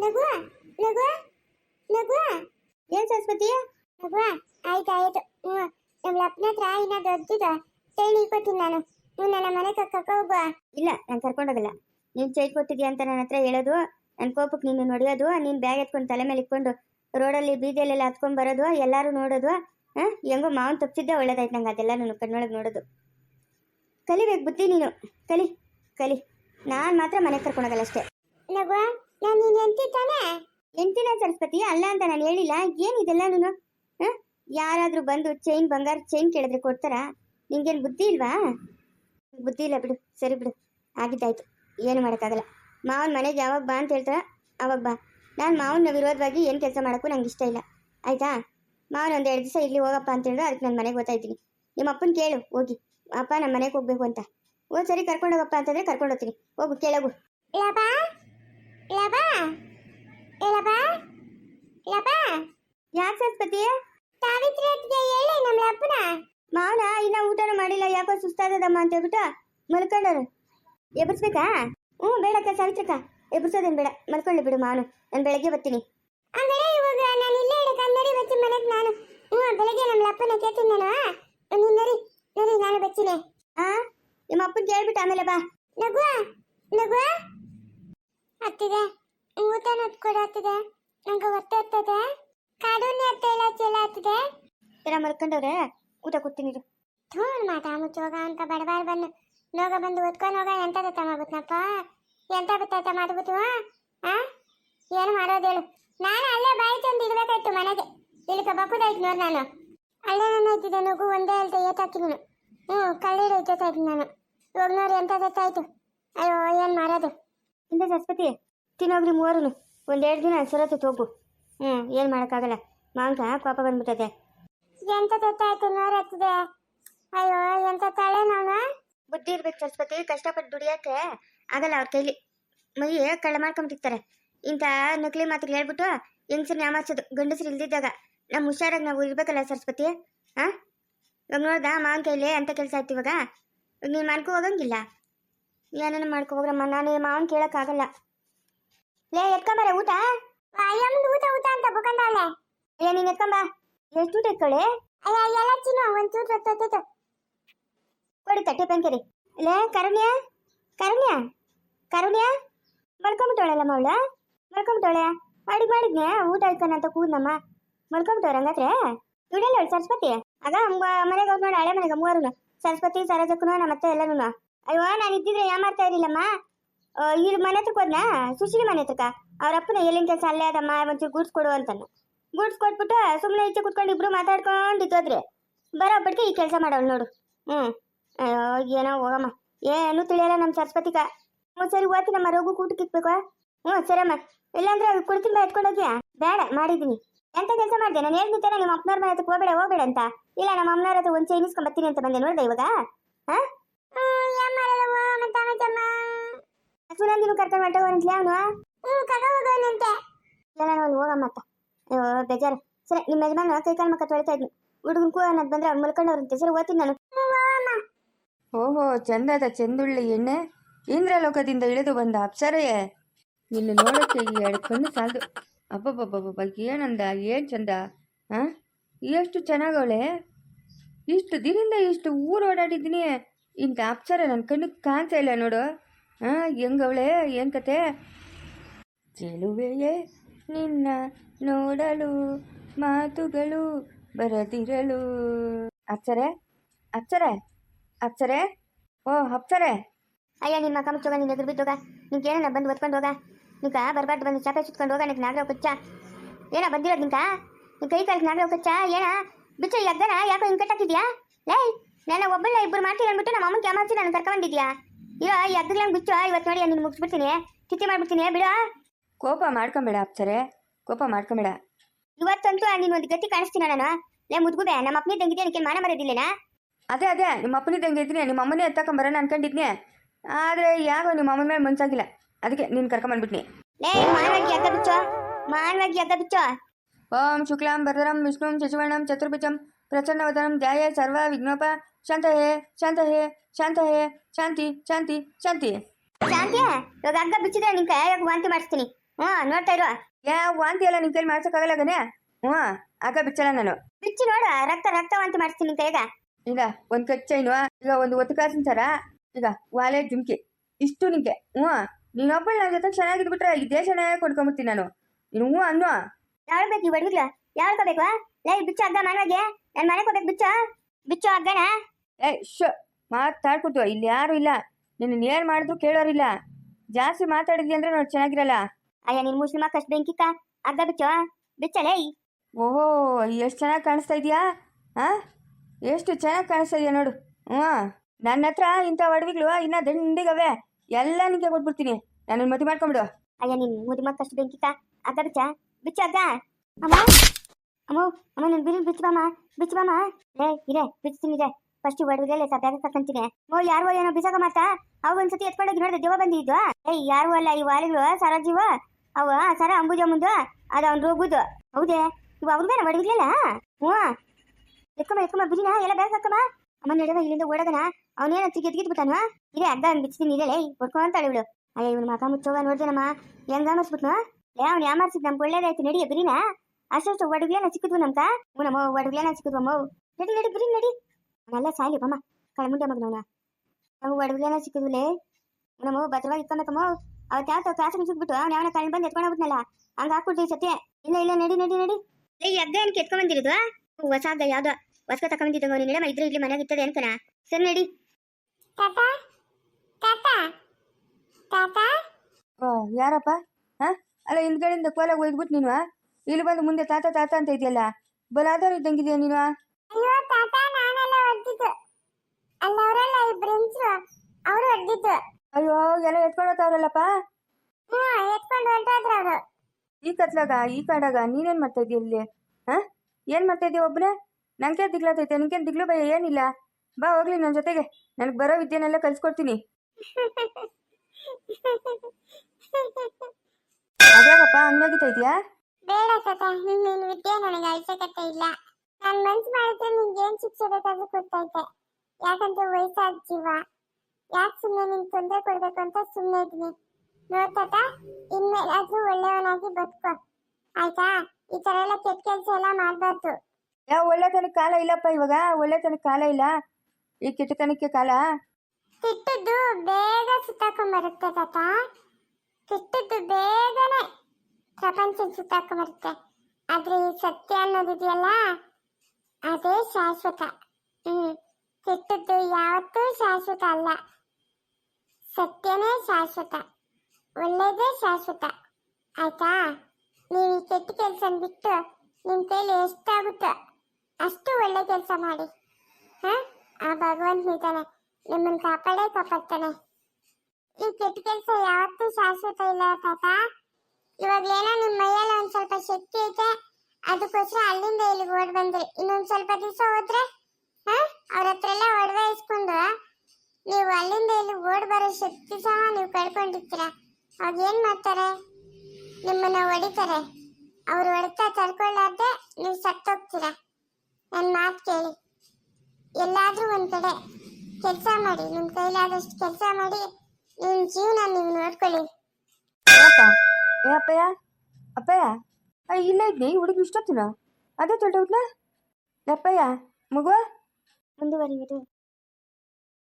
ನಗುವ ನಗುವ ನಗುವ. ಏನ್ ಸರಸ್ವತಿ? ನಗುವ. ಆಯ್ತು ಆಯ್ತು. ಹ್ಞೂ ನಮ್ಮ ಲಪ್ನ ಹತ್ರ ಇನ್ನ ದೊಡ್ಡದ ಚೈನಿ ಕೊಡ್ತೀನಿ ನಾನು. ಹ್ಞೂ ನನ್ನ ಮನೆ ಕರ್ಕ ಹೋಗುವ. ಇಲ್ಲ ನಾನು ಕರ್ಕೊಂಡೋಗಲ್ಲ. ನೀನು ಚೈಟ್ ಕೊಟ್ಟಿದ್ಯಾ ಅಂತ ನನ್ನ ಹತ್ರ ಹೇಳೋದು ನನ್ನ ಕೋಪಕ್ಕೆ ನೀನು ನೋಡಿಯೋದು ನೀನು ಬ್ಯಾಗ್ ಎತ್ಕೊಂಡು ತಲೆ ಮೇಲೆ ಇಟ್ಕೊಂಡು ರೋಡಲ್ಲಿ ಬೀದಿಯಲ್ಲೆಲ್ಲ ಹತ್ಕೊಂಡ್ ಬರೋದು ಎಲ್ಲರೂ ನೋಡೋದು ಹಾಂ? ಹೆಂಗೋ ಮಾವನ್ ತಪ್ಪಿಸಿದ್ದೆ ಒಳ್ಳೇದಾಯ್ತು ನಂಗೆ ಅದೆಲ್ಲ ನಾನು ಕಣ್ಣೊಳಗೆ ನೋಡೋದು. ಕಲಿಬೇಕು ಬುದ್ಧಿ ನೀನು. ಕಲಿ ಕಲಿ. ನಾನು ಮಾತ್ರ ಮನೆಗೆ ಕರ್ಕೊಂಡೋಗಲ್ಲ ಅಷ್ಟೇ. ನಗುವ ನಾನು ನೀನು ಎಂತಿ ತಾನೇ? ಎಂತಿನ ಸರಸ್ವತಿ, ಅಲ್ಲ ಅಂತ ನಾನು ಹೇಳಿಲ್ಲ. ಏನಿದೆಲ್ಲ ನೀನು? ಹಾಂ? ಯಾರಾದರೂ ಬಂದು ಚೈನ್ ಬಂಗಾರ ಚೈನ್ ಕೇಳಿದ್ರೆ ಕೊಡ್ತಾರಾ? ನಿಂಗೇನು ಬುದ್ಧಿ ಇಲ್ವಾ? ಬುದ್ಧಿ ಇಲ್ಲ ಬಿಡು. ಸರಿ ಬಿಡು. ಆಗಿದ್ದಾಯ್ತು. ಏನು ಮಾಡೋಕ್ಕಾಗಲ್ಲ. ಮಾವನ ಮನೆಗೆ ಯಾವಾಗ ಬಾ ಅಂತ ಹೇಳ್ತಾರ, ಅವಾಗ ಬಾ. ನಾನು ಮಾವನ ವಿರೋಧವಾಗಿ ಏನು ಕೆಲಸ ಮಾಡೋಕ್ಕೂ ನಂಗೆ ಇಷ್ಟ ಇಲ್ಲ. ಆಯ್ತಾ? ಮಾವನ ಒಂದು ಎರಡು ದಿವಸ ಇಲ್ಲಿ ಹೋಗಪ್ಪ ಅಂತ ಹೇಳಿದ್ರೆ, ಅದಕ್ಕೆ ನನ್ನ ಮನೆಗೆ ಗೊತ್ತಾ ಇದ್ದೀನಿ. ನಿಮ್ಮ ಅಪ್ಪನ ಕೇಳು, ಹೋಗಿ. ಅಪ್ಪ ನಮ್ಮ ಮನೆಗೆ ಹೋಗ್ಬೇಕು ಅಂತ. ಓ ಸರಿ ಕರ್ಕೊಂಡು ಹೋಗಪ್ಪ ಅಂತಂದ್ರೆ ಕರ್ಕೊಂಡು ಹೋಗ್ತೀನಿ. ಹೋಗು, ಕೇಳಗು. ಲಬಾ ಲಬಾ ಲಬಾ ಯಾಕೆ ಸರಸ್ವತಿ? ಸಾವಿತ್ರಿ ಹತ್ತಿಗೆ ಹೇಳಿ ನಮ್ಮ ಅಪ್ಪನ. ಮಾವನ ಇನ್ನ ಊಟನೂ ಮಾಡಿಲ್ಲ ಯಾಕೋ ಸುಸ್ತಾಗದಮ್ಮ ಅಂತ ಹೇಳ್ಬಿಟ್ಟು ಮಲ್ಕೊಂಡವ್ರು. ಎಬ್ಬಿಸ್ಬೇಕಾ ಹ್ಞೂ ಬೇಡಕ್ಕ ಸಾವಿತ್ರಕ್ಕ ಎಬ್ಬಿಸೋದೇನು ಬೇಡ ಮಲ್ಕೊಳ್ಳಿ ಬಿಡು ಮಾವನು ನಾನು ಬೆಳಗ್ಗೆ ಬರ್ತೀನಿ. ಅಂದ್ರೆ ಇವಾಗ ನಾನು ಇಲ್ಲೇ ಇಡಕ್ಕೆ ನರಿ ಬಚ್ಚಿ ಮನೆಗೆ ನಾನು. ಹ್ಞೂ ಬೆಳಗ್ಗೆ ನಮ್ಮ ಅಪ್ಪನ ಕೇಳ್ತೀನಿ ನಾನು ನೀನು ನರಿ ನರಿ ನಾನು ಬಚ್ಚಿನಿ. ಆ? ನಿಮ್ಮ ಅಪ್ಪನ ಕೇಳ್ಬಿಟ್ಟು ಆಮೇಲೆ ಬಾ. ನಗುವ? ನಗುವ? ಹತ್ತಿದೆ. ಊತನ ಹೊತ್ಕೊಡ ಹತ್ತಿದೆ. ನಂಗೆ ಹೊಟ್ಟೆ ಹತ್ತದೆ. ಕಾಡೂನಿ ಇಲ್ಲ ಚೀಲ ಹತ್ತಿದೆ. ಎಲ್ಲ ಮಲ್ಕೊಂಡವ್ರೆ ಊಟ ಕೊಡ್ತೀನಿ ಇದು ಥೂ ಮಾತಾ ಮುಚ್ಚೋಗ ಅಂತ ಬಡಬಾರ್ ಬಂದು. ನೋಗ ಬಂದು ಓದ್ಕೊಂಡು ಹೋಗ ಎಂತ ತಮಾಗುತ್ತನಪ್ಪ ಎಂತ ಮಾತು ಮಾಡ್ಬಿಟ್ಟು ಆ? ಏನು ಮಾಡೋದೇಳು ನಾನು ಅಲ್ಲೇ ಬಾಯಿ ತಂದು ಇಡ್ಬೇಕಾಯ್ತು ಮನೆಗೆ. ಇಲ್ಲಿ ಬಕ್ಕುದಾಯ್ತು ನೋಡಿ ನಾನು. ಅಲ್ಲೇ ನನ್ನ ಇದ್ದಿದ್ದೆ ನಗು ಒಂದೇ ಅಲ್ದೆ ಏತಾಕಿ ನೀನು. ಹ್ಞೂ ಕಳ್ಳೀರು ಇದ್ದೋತಾಯ್ತು ನಾನು. ಇವಾಗ ನೋಡಿ ಎಂತ ಗೊತ್ತಾಯ್ತು. ಅಯ್ಯೋ ಏನು ಮಾಡೋದು? ಇಂದ ಸರಸ್ವತಿ ತಿನ್ನೋಗ್ರಿ ಮೂವರು ಒಂದೆರಡು ದಿನ ಸರತ್ತು ಹೋಗು ಹ್ಞೂ ಏನು ಮಾಡೋಕ್ಕಾಗಲ್ಲ. ಮಾಂಕ ಕೋಪ ಬಂದ್ಬಿಟ್ಟದೆ ಎಂತ ಗೊತ್ತಾಯ್ತು ನೋಡತ್ತಿದೆ ಅಯ್ಯೋ ಎಂತ ತಲೆ ನಾನು ಬುದ್ಧಿ ಇರ್ಬೇಕು ಸರಸ್ವತಿ ಕಷ್ಟಪಟ್ಟು ದುಡಿಯಕ್ಕೆ ಆಗಲ್ಲ ಅವ್ರ ಕೈಲಿ. ಮೈ ಕಳ್ಳ ಮಾಡ್ಕೊಂಬಿಟ್ಟಿರ್ತಾರೆ. ಇಂಥ ನಕಲಿ ಮಾತುಗಳು ಹೇಳ್ಬಿಟ್ಟು ಹೆಂಗಸರು ಯಾಮಾರ್ಸೋದು ಗಂಡಸರು ಇಲ್ದಿದ್ದಾಗ. ನಮ್ಮ ಹುಷಾರಾಗಿ ನಾವು ಇರ್ಬೇಕಲ್ಲ ಸರಸ್ವತಿ ಹಾಂ ಇವಾಗ ನೋಡ್ದ ಮಾವನ ಕೈಲಿ ಅಂತ ಕೆಲಸ ಆಯ್ತು ಇವಾಗ. ನೀನು ಮಾಡ್ಕೊ ಹೋಗಂಗಿಲ್ಲ. ಏನನ್ನ ಮಾಡ್ಕೊ ಹೋಗ್ರಮ್ಮ ನಾನು ಮಾವನ್ ಕೇಳಕ್ಕಾಗಲ್ಲ. ಲೇ ಎತ್ಕೊಂಬರ ಊಟ. ಅಯ್ಯಮ್ಮದು ಊಟ ಊಟ ಅಂತ ಬುಕಂಡಾಳೆ ಅಯ್ಯ ನೀನು ಎತ್ಕೊಂಬ ಎಷ್ಟು ಊಟ ಎತ್ಕೊಳ್ಳಿ ಅಯ್ಯ ಎಲ್ಲ ಚಿನ್ನ ಒಂಚೂರು ಹೊತ್ತೊತ್ತಿತ್ತು ಕೊಡಿ ತಟ್ಟೆ ಪಂಕರಿ ಲೇ ಕರುಣ್ಯ ಕರುಣ್ಯ ಕರುಣ್ಯ. ಮಲ್ಕೊಂಬಿಟ್ಟವಳಲ್ಲ ಮವಳ? ಮಲ್ಕೊಂಬಿಟ್ಟವಳೆ? ಅಡಿಗೆ ಮಾಡಿದ್ನೆ ಊಟ ಆಯ್ತಾನ ಅಂತ ಕೂದ್ನಮ್ಮ. ಮಲ್ಕೊಂಬಿಟ್ಟವ್ರ ಹಂಗಾದ್ರೆ? ದುಡಿಯಲ್ಲ ಅವಳು ಸರಸ್ವತಿ? ಆಗ ಮನೆಗೆ ಹೋಗಿ ನೋಡಿ ಹಳೆ ಮನೆಗೆ ಮೂವರು ಸರಸ್ವತಿ ಸರೋಜಕ್ಕೂ ನಮ್ಮ ಅತ್ತೆ ಎಲ್ಲನೂ ಅಯ್ಯೋ, ನಾನು ಇದ್ದಿದ್ರೆ ಯಾಮಾರ್ತಾ ಇರಲಿಲ್ಲಮ್ಮ? ಇವ್ರ ಮನೆ ಹತ್ರಕ್ಕೆ ಹೋದ್ನಾ? ಸುಶೀಲಿ ಮನೆ ಹತ್ರಕ್ಕ? ಅವ್ರ ಅಪ್ಪನ ಎಲ್ಲಿನ ಕೆಲಸ ಅಲ್ಲೇ ಅದಮ್ಮ, ಒಂಚೂರು ಗೂಡ್ಸ್ ಕೊಡು ಅಂತಾನೆ. ಗೂಡ್ಸ್ ಕೊಟ್ಬಿಟ್ಟು ಸುಮ್ಮನೆ ಈಚೆ ಕುತ್ಕೊಂಡು ಇಬ್ರು ಮಾತಾಡ್ಕೊಂಡಿದ್ದೋದ್ರೆ ಬರೋ ಬಡ್ಕೆ ಈ ಕೆಲಸ ಮಾಡೋಳು ನೋಡು. ಹ್ಞೂ ಏನೋ ಹೋಗಮ್ಮ. ಏನು ತಿಳಿಯಲ್ಲ ನಮ್ಮ ಸರಸ್ವತಿಕ. ಹ್ಞೂ ಸರಿ ಓದ್ತೀನಿ ನಮ್ಮ ರೋಗು ಕೂಟಕ್ಕೆ ಇಕ್ಬೇಕು ಹ್ಞೂ ಸರಮ್ಮ ಇಲ್ಲಾಂದ್ರೆ ಅದು ಕುಡ್ತೀನಿ ಬಾ ಎತ್ಕೊಂಡೋಗ್ಯಾ ಬೇಡ, ಮಾಡಿದ್ದೀನಿ. ಎಂತ ಕೆಲಸ ಮಾಡಿದೆ? ನಾನು ಹೇಳ್ತಿದ್ದೆ ನಿಮ್ಮ ಅಪ್ಪನವ್ರ ಮನೆ ಹತ್ರಕ್ಕೆ ಹೋಗಬೇಡ ಹೋಗಬೇಡ ಅಂತ. ಇಲ್ಲ, ನಮ್ಮ ಅಮ್ಮನವ್ರ ಹತ್ರ ಒಂದು ಚೈನ್ ಅಂತ ಬಂದೆ ನೋಡ್ದೆ ಇವಾಗ? ಹಾಂ ಸುನಂದಿನು ಕರ್ಕೊಂಡು ಹೊರಟು ಅಂತಲೇ ಅವನು? ಹ್ಞೂ ಕರ್ಕೊಂಡು ಹೋಗೋನಂತೆ ಇಲ್ಲ ನಾನು ಹೋಗಮ್ಮ ಅತ್ತ. ಅಯ್ಯೋ ಬೇಜಾರು. ಸರಿ ನಿಮ್ಮ ಯಜಮಾನ ಕೈ ಕಾಲು ಮಕ್ಕ ತೊಳಿತಾ ಇದ್ನು ಹುಡುಗನ ಕೂ ಅನ್ನೋದು ಬಂದ್ರೆ ಅವ್ನು ಮಲ್ಕೊಂಡವ್ರಂತೆ ಸರಿ ಓದ್ತೀನಿ ನಾನು. ಓಹೋ ಚಂದದ ಚಂದುಳ್ಳಿ ಎಣ್ಣೆ. ಇಂದ್ರಲೋಕದಿಂದ ಇಳಿದು ಬಂದ ಅಪ್ಸರೆಯೇ. ನಿನ್ನ ನೋಡೋಕ್ಕೆ ಈ ಎರಡು ಕಣ್ಣು ಸಾಲದು. ಅಬ್ಬಬ್ಬಬ್ಬಬ್ಬ ಏನಂದ? ಏನು ಚಂದ? ಹಾಂ ಎಷ್ಟು ಚೆನ್ನಾಗವಳೆ ಇಷ್ಟು ದಿನದಿಂದ ಇಷ್ಟು ಊರು ಓಡಾಡಿದ್ದೀನಿ. ಇಂಥ ಅಪ್ಸರ ನನ್ನ ಕಣ್ಣಿಗೆ ಕಾಣ್ತಾ ಇಲ್ಲ ನೋಡು. ಹೆಂಗವಳೆ? ಏನು ಕತೆ? ಚೆಲುವೆಯೇ ನಿನ್ನ ನೋಡಲು ಮಾತುಗಳು ಬರದಿರಲು. ಅಪ್ಸರೆ ಅಪ್ಸರೆ ಅಪ್ಸರೆ, ಓ, ಅಪ್ಸರೆ. ಅಯ್ಯ ನಿನ್ನ ಮಕ್ಕ ಮುಚ್ಚೋಗ, ನಿನ್ನ ಎದುರು ಬಿದ್ದೋಗ, ನಿಂಗೆ ಏನನ್ನ ಬಂದು ಒತ್ಕೊಂಡು ಹೋಗ. ನಿಂಕ ಬರ್ಬಾರ್ದು ಬಂದು ಚಾಪೆ ಸುತ್ಕೊಂಡು ಹೋಗ, ನಿಂಗೆ ನಾಗರ ಕುಚ್ಚ. ಏನ ಬಂದಿರೋದು ನಿಂಕ ನಿನ್ ಕೈ ಕಾಲಿಗೆ ನಾಗರ ಕುಚ್ಚ? ಏನ? ಬಿಚ್ಚ ಎದ್ದನ ಯಾಕೋ ಹಿಂಗೆ ಕಟ್ಟಾಕಿದ್ಯಾ? ಲೈ ನಾನು ಒಬ್ಬಳ ಇಬ್ಬರು ಮಾಡ್ತೀನಿ ಅಂದ್ಬಿಟ್ಟು ನಮ್ಮ ಅಮ್ಮನ ಕ್ಯಾಮರ್ಸಿ ನಾನು ಕರ್ಕೊಂಡಿದ್ಯಾ ಇರೋ ಗ್ರಾಮ್ ಬಿಚ್ಚು ಇವತ್ತು ನೋಡಿ ನಿನ್ನ ಮುಗಿಸ್ಬಿಡ್ತೀನಿ. ತಿಥಿ ಮಾಡ್ಬಿಡ್ತೀನಿ ಬಿಡ. ಕೋಪ ಮಾಡ್ಕೊಂಬೇಡ ಅಪ್ಸರೆ. ಕೋಪ ಮಾಡ್ಕೊಂಬೇಡ. ಇವತ್ತಂತೂ ನೀನು ಒಂದು ಗತಿ ಕಾಣಿಸ್ತೀನಿ ನಾನು. ಲೇ ಮುದ್ಗುಬೆ ನಮ್ಮ ಅಪ್ಪನಿ ತಂಗಿದ್ದೆ ನಿಕ್ಕೆ ಮಾನ ಮರೋದಿಲ್ಲೇನಾ? ಅದೇ ಅದೇ ನಿಮ್ಮ ಅಪ್ಪನಿದ್ದಂಗೆ ಇದ್ದೀನಿ ನಿಮ್ಮ ಅಮ್ಮನೇ ಎತ್ತಕೊಂಬರೋಣ ಅನ್ಕೊಂಡಿದ್ನಿ. ಆದರೆ ಯಾಕೋ ನಿಮ್ಮ ಅಮ್ಮನ ಮೇಲೆ ಮನ್ಸಾಗಿಲ್ಲ. ಅದಕ್ಕೆ ನೀನು ಕರ್ಕೊಂಬಂದ್ಬಿಟ್ನಿ. ಲೇ ಮಾನವಾಗಿ ಎದ್ದ ಬಿಚ್ಚೋ. ಮಾನವಾಗಿ ಎದ್ದ ಬಿಚ್ಚೋ. ಓಂ ಶುಕ್ಲಾಂ ಭರದರಂ ವಿಷ್ಣುಂ ಶಶಿವರ್ಣಂ ಚತುರ್ಭುಜಂ ಪ್ರಸನ್ನವದನಂ ಧ್ಯಾಯ ಸರ್ವ ವಿಘ್ನೋಪ. ಶಾಂತ ಹೇ ಶಾಂತಹೇ ಶಾಂತಹೇ ಶಾಂತಿ ಶಾಂತಿ ಶಾಂತಿ ಶಾಂತಿ. ಇವಾಗ ಹಗ್ಗ ಬಿಚ್ಚಿದ್ರೆ ನಿನ್ ಕೈಯಾಗ ವಾಂತಿ ಮಾಡಿಸ್ತೀನಿ? ಹ್ಞೂ ನೋಡ್ತಾ ಇರು. ಯಾ ವಾಂತಿ ಎಲ್ಲ ನಿನ್ ಕೈಲಿ ಮಾಡ್ಸೋಕ್ಕಾಗಲ್ಲ ಗನೆ ಹ್ಞೂ ಆಗ ಬಿಚ್ಚಲ್ಲ ನಾನು. ಬಿಚ್ಚಿ ನೋಡ ರಕ್ತ ರಕ್ತ ವಾಂತಿ ಮಾಡಿಸ್ತೀನಿ ನಿನ್ ಕೈಗ ಈಗ ಒಂದು ಕಚ್ಚೈನು ಈಗ ಒಂದು ಒತ್ತು ಕಾಸಿನ ಸರ ಈಗ ವಾಲೆ ಜುಮ್ಕಿ. ಇಷ್ಟು ನಿಂಗೆ ಹ್ಞೂ. ನೀನೊಬ್ಬಳು ನನ್ನ ಜೊತೆ ಚೆನ್ನಾಗಿದ್ಬಿಟ್ರೆ ಈ ದೇಶನೇ ಕೊಡ್ಕೊಂಬಿಡ್ತೀನಿ ನಾನು. ನೀನು ಹ್ಞೂ ಅನ್ನೋ. ಯಾರು ಬೇಕು ಈ ಬಡಗಿಲ್ಲ ಯಾರು ಬೇಕು ಲೈ ಬಿಚ್ಚ ಹಗ್ಗ ಮನೆಗೆ ನನ್ನ ಮನೆಗೆ ಹೋಗ್ಬೇಕು ಬಿಚ್ಚ. ಬಿಚ್ಚ ಹಗ್ಗನ ಏ ಶ್ ಮಾತಾಡ್ಕೊಡ್ತು ಇಲ್ಲಿ ಯಾರು ಇಲ್ಲ. ನಿನ್ನ ಏನು ಮಾಡಿದ್ರು ಕೇಳೋರಿಲ್ಲ ಜಾಸ್ತಿ ಮಾತಾಡಿದ್ವಿ ಅಂದ್ರೆ ನೋಡಿ ಚೆನ್ನಾಗಿರಲ್ಲ. ಅಯ್ಯ ನಿನ್ ಮುಸ್ಲಿಮ ಕಷ್ಟ ಬೆಂಕಿಕ ಅರ್ಧ ಬಿಚ್ಚೋ? ಬಿಚ್ಚಲೇ? ಓಹೋ ಎಷ್ಟು ಚೆನ್ನಾಗಿ ಕಾಣಿಸ್ತಾ ಇದೆಯಾ? ಹಾಂ ಎಷ್ಟು ಚೆನ್ನಾಗಿ ಕಾಣಿಸ್ತಾ ಇದೆಯಾ ನೋಡು. ಹ್ಞೂ ನನ್ನ ಹತ್ರ ಇಂಥ ಒಡವಿಗಳು ಇನ್ನೂ ದಂಡಿಗವೆ. ಎಲ್ಲ ನಿಂಗೆ ಕೊಟ್ಬಿಡ್ತೀನಿ. ನನ್ನ ಮದುವೆ ಮಾಡ್ಕೊಂಬಿಡು. ಅಯ್ಯ ನಿನ್ ಮುದಿಮ ಕಷ್ಟ ಬೆಂಕಿಕ ಅರ್ಧ ಬಿಚ್ಚ? ಬಿಚ್ಚ ಅರ್ಧ? ಅಮ್ಮ? ಅಮ್ಮ ಅಮ್ಮ ನನ್ ಬಿಲ್ ಬಿಚ್ಚು ಬಾಮ ಬಿಚ್ಚು ಬಾಮ ಏ ಇರೇ ಬಿಚ್ತೀನಿ ಫಸ್ಟ್ ಒಡವಿರಲ್ಲ ಸ ಕರ್ಕೊಂತೀನಿ ಓ, ಯಾರು ಏನೋ ಬಿಸಾಕ ಮಾತಾ? ಅವು ಒಂದ್ಸತಿ ಎತ್ಕೊಂಡೋಗಿ ನೋಡಿದ ದೇವ ಬಂದಿದ್ದು. ಏಯ್, ಯಾರು ಅಲ್ಲ, ಈ ವಾಲಿಗಳು, ಸರೋಜೀವ? ಅವ ಸರ ಅಂಬುಜ ಮುಂದು, ಅದು ಅವ್ನು ರೋಗುದು. ಹೌದೇ? ಇವು ಬೇರೆ ಒಡವಿರ್ಲಿಲ್ಲ ಹ್ಞೂ. ಎತ್ಕೊಂಬ ಎತ್ಕೊಂಬ ಬಿರಿನ ಎಲ್ಲ ಬೇರೆ ಹಾಕಮ್ಮ. ಅಮ್ಮ ನಡೆದ ಇಲ್ಲಿಂದ ಓಡೋದನ ಅವನೇನ ಗೆದ್ದು ಗೆದ್ದು ಬಿಟ್ಟಾನು ಇರೇ ಅಗ್ಗ ಅವ್ನು ಬಿಚ್ತೀನಿ ಇರಲೇ ಹೊಡ್ಕೊಂತಾಳೆ ಇವಳು. ಅಯ್ಯ, ಇವನು ಮಗ ಮುಚ್ಚೋಗ ನೋಡ್ದೇನಮ್ಮ. ಹೆಂಗ ಅಮರ್ಸ್ಬಿಟ್ನು ಏ ಅವ್ನು ಯಾಮರ್ಸಿದ್ ನಮ್ಗೆ ಒಳ್ಳೇದಾಯ್ತು ನಡಿಯ ಬಿರಿನ ಅಷ್ಟು ಒಡಗ್ಲೇನ ಸಿಕ್ಕಿದ್ವು ನಮ್ಕ ಹ್ಞೂ, ನಮ್ಮ ಒಡಗ್ಲೇನ ಸಿಕ್ಕಿದ್ವಮ್ಮ. ನಡಿ ನಡಿ ಬಿರಿ ನಡಿ. ಅವನೆಲ್ಲ ಸಾಯ್ಲಿ ಬಮ್ಮ ಕಳಮುಂಡೆ ಮಗನವನ ನಾವು ಒಡವಿಲೇನ ಸಿಕ್ಕಿದ್ವುಲೇ ನಮ್ಮ ಭದ್ರವಾಗಿ ಇಟ್ಕೊಂಬೇಕಮ್ಮ ಅವತ್ತು ಯಾವ ಕ್ಲಾಸ್ ಮುಗಿಸ್ಬಿಟ್ಟು ಅವ್ನು ಯಾವ ಕಣ್ಣು ಬಂದು ಎತ್ಕೊಂಡು ಹೋಗ್ಬಿಟ್ನಲ್ಲ ಹಂಗ ಹಾಕ್ಬಿಟ್ಟು ಸತ್ಯ ಇಲ್ಲ ಇಲ್ಲ ನಡಿ ನಡಿ ನಡಿ ಏ ಈ ಹಗ್ಗ ಏನಕ್ಕೆ ಎತ್ಕೊಂಡ್ ಬಂದಿರೋದು ಹೊಸ ಹಗ್ಗ ಯಾವ್ದೋ ಹೊಸ ತಗೊಂಡಿದ್ದಂಗ ನೀನು ಇಡಮ್ಮ ಇದ್ರೆ ಇಲ್ಲಿ ಮನೆಯಾಗ ಇರ್ತದೆ ಅನ್ಕನ ಸರಿ ನಡಿ ತಾತ ತಾತ ತಾತ ಓ ಯಾರಪ್ಪ ಹಾ ಅಲ್ಲ ಹಿಂದ್ಗಡೆಯಿಂದ ಕೋಲಾಗ ಒಯ್ದ್ಬಿಟ್ಟು ನೀನು ಇಲ್ಲಿ ಬಂದು ಮುಂದೆ ತಾತ ತಾತ ಅಂತ ಇದೆಯಲ್ಲ ಬಲಾದವ್ರು ಇದ್ದಂಗಿದೆಯಾ ನೀನು ಅಯ್ಯೋ ತಾತ ನಾನೆಲ್ಲ ಹೊಡ್ದಿದ್ದು ಅಲ್ಲ ಅವರೆಲ್ಲ ಇಬ್ರು ಹೆಂಗ್ಸ್ರು ಅವರು ಹೊಡ್ದಿದ್ದು. ಅಯ್ಯೋ ಎಲ್ಲ ಎತ್ಕೊಂಡೋತವ್ರಲ್ಲಪ್ಪ ಹ್ಞೂ ಎತ್ಕೊಂಡು ಹೊರಟೋದ್ರು ಅವರು. ಈ ಕತ್ಲಾಗ ಈ ಕಾಡಾಗ ನೀನೇನ್ ಮಾಡ್ತಾ ಇದೀಯ ಇಲ್ಲಿ? ಹಾ? ಏನ್ ಮಾಡ್ತಾ ಇದೀಯ ಒಬ್ಬನೇ ನನ್ಗೆ ದಿಗ್ಲಾತೈತೆ ನಿನ್ಗೆ ದಿಗ್ಲು ಭಯ ಏನಿಲ್ಲ? ಬಾ ಹೋಗ್ಲಿ ನನ್ನ ಜೊತೆಗೆ. ನನಗೆ ಬರೋ ವಿದ್ಯೆನೆಲ್ಲ ಕಲಿಸ್ಕೊಡ್ತೀನಿ. ಅದ್ಯಾಗಪ್ಪ ಹಂಗಾಗಿತಾ ಇದೆಯಾ? ಬೇಡ ತಾತ ನಿನ್ನ ವಿದ್ಯೆ ನನಗೆ ಅವಶ್ಯಕತೆ ಇಲ್ಲ. ನಾನು ಮನ್ಸು ಮಾಡಿದ್ರೆ ನಿಂಗೆ ಏನ್ ಶಿಕ್ಷೆ ಬೇಕಾದ್ರೂ ಕೊಡ್ತೈತೆ ಯಾಕಂದ್ರೆ ವಯಸ್ಸಾದ ಜೀವ. ಯಾಕೆ ಸುಮ್ಮನೆ ನಿನ್ ತೊಂದರೆ ಕೊಡ್ಬೇಕು ಅಂತ ಸುಮ್ಮನೆ ಇದ್ದೀನಿ ನೋಡ್ತಾತ ಇನ್ಮೇಲಾದ್ರೂ ಒಳ್ಳೆಯವನಾಗಿ ಬದುಕೋ. ಆಯ್ತಾ? ಈ ತರ ಎಲ್ಲ ಕೆಟ್ಟ ಕೆಲಸ ಎಲ್ಲ ಮಾಡಬಾರ್ದು. ಯಾವ ಒಳ್ಳೆತನಕ್ಕೆ ಕಾಲ ಇಲ್ಲಪ್ಪ ಇವಾಗ? ಒಳ್ಳೆತನಕ್ಕೆ ಕಾಲ ಇಲ್ಲ? ಈ ಕೆಟ್ಟತನಕ್ಕೆ ಕಾಲ? ಕೆಟ್ಟದ್ದು ಬೇಗ ಸುತ್ತಾಕೊಂಬರುತ್ತೆ ತಾತ. ಕೆಟ್ಟದ್ದು ಬೇಗನೆ ಪ್ರಪಂಚ ಸುತ್ತಾಕೊಂಬರುತ್ತೆ. ಆದ್ರೆ ಈ ಸತ್ಯ ಅನ್ನೋದಿದೆಯಲ್ಲ ಅದೇ ಶಾಶ್ವತ. ಹ್ಮ್. ಕೆಟ್ಟದ್ದು ಯಾವತ್ತೂ ಶಾಶ್ವತ ಅಲ್ಲ. ಸತ್ಯನೇ ಶಾಶ್ವತ. ಒಳ್ಳೇದೇ ಶಾಶ್ವತ. ಆಯ್ತಾ? ನೀವು ಈ ಕೆಟ್ಟ ಕೆಲಸ ಬಿಟ್ಟು ನಿಮ್ಮ ಕೈಲಿ ಎಷ್ಟಾಗುತ್ತೋ ಅಷ್ಟು ಒಳ್ಳೆ ಕೆಲಸ ಮಾಡಿ. ಹಾ? ಆ ಭಗವಂತ ಹೇಳ್ತಾನೆ ನಿಮ್ಮನ್ನು ಕಾಪಾಡೇ ಕಾಪಾಡ್ತಾನೆ. ಈ ಕೆಟ್ಟ ಕೆಲಸ ಯಾವತ್ತೂ ಶಾಶ್ವತ ಇಲ್ಲ ತಾತ? ಇವಾಗ್ಲೇನೋ ನಿಮ್ಮ ಮೈಯಲ್ಲಿ ಒಂದು ಸ್ವಲ್ಪ ಶಕ್ತಿ ಐತೆ. ಅದಕ್ಕೋಸ್ಕರ ಅಲ್ಲಿಂದ ಇಲ್ಲಿಗೆ ಓಡ್ ಬಂದ್ರಿ. ಇನ್ನೊಂದು ಸ್ವಲ್ಪ ದಿವಸ ಹೋದ್ರೆ ಅವ್ರ ಹತ್ರ ಎಲ್ಲ ಒಡವೆ ನೀವು ಅಲ್ಲಿಂದ ಇಲ್ಲಿ ಓಡ್ ಬರೋ ಶಕ್ತಿ ಸಹ ನೀವು ಕಳ್ಕೊಂಡಿರ್ತೀರ. ಅವಾಗ ಏನ್ ಮಾಡ್ತಾರೆ? ನಿಮ್ಮನ್ನ ಹೊಡಿತಾರೆ. ಅವ್ರು ಹೊಡೆತ ತಡ್ಕೊಳ್ಳಾರ್ದೆ ನೀವು ಸತ್ತೋಗ್ತೀರ. ನನ್ನ ಮಾತು ಕೇಳಿ. ಎಲ್ಲಾದ್ರೂ ಒಂದ್ ಕಡೆ ಕೆಲಸ ಮಾಡಿ, ನಿಮ್ ಕೈಲಾದಷ್ಟು ಕೆಲಸ ಮಾಡಿ ನಿಮ್ ಜೀವನ ನೀವು ನೋಡ್ಕೊಳ್ಳಿ. ಅಪ್ಪಯ್ಯ ಅಪ್ಪಯ್ಯ ಇಲ್ಲ ಇದ್ನಿ ಹುಡುಗಿ ಇಷ್ಟೊತ್ತಿನ. ಅದೇ ತೊಟ್ಟಬಿಟ್ನ ಅಪ್ಪಯ್ಯ, ಮಗು? ಮುಂದುವರಿಯುವುದು